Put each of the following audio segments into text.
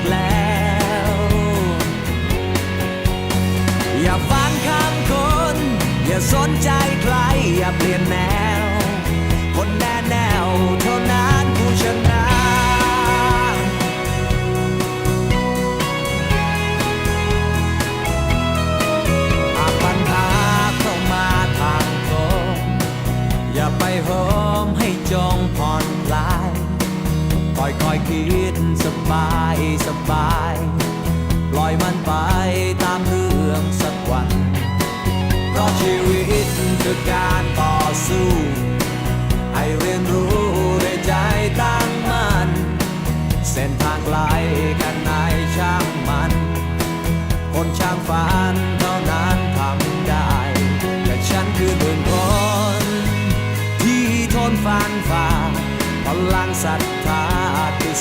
กแล้ว อย่าฟังคำคน อย่าสนใจใคร อย่าเปลี่ยนแนว คนแน่แนวเท่านั้นผู้ชนะหากปัญหาเข้ามาทางตรงอย่าไปโหมให้จองผอ คอยคิดสบายสบายปล่อยมันไปตามเรื่องสักวัน เพราะชีวิตคือการต่อสู้ ให้เรียนรู้ด้ใจตั้งมั่นเส้นทางไกลแค่ไหนช่างมัน คนช่างฝันเท่านั้นทำได้ แต่ฉันคือหนึ่งคน ที่ทนฟันฝ่าพลังศรัทธ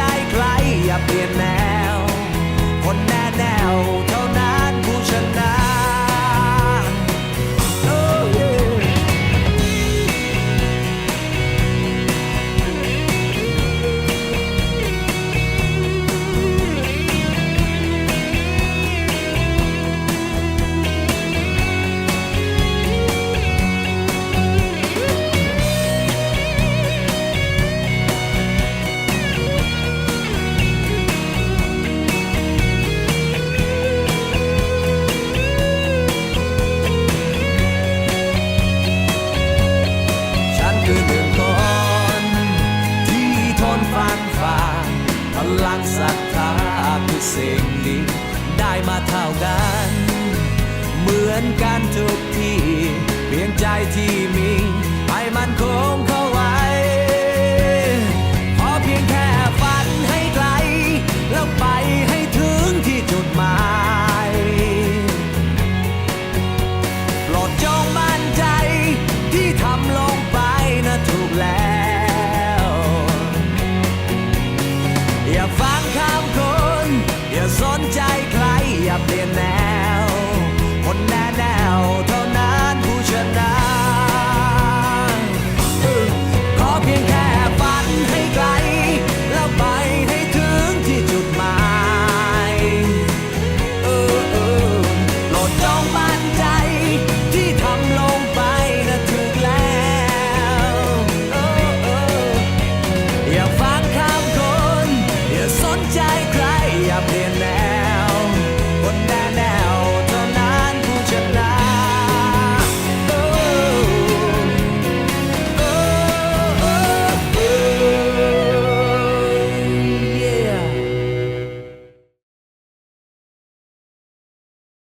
ใจใครอย่าเปลี่ยนแนวคนแน่แนว สิ่งดีได้มาเท่ากัน เหมือนกันทุกที่เพียงใจที่มีให้มันคงเข้าไว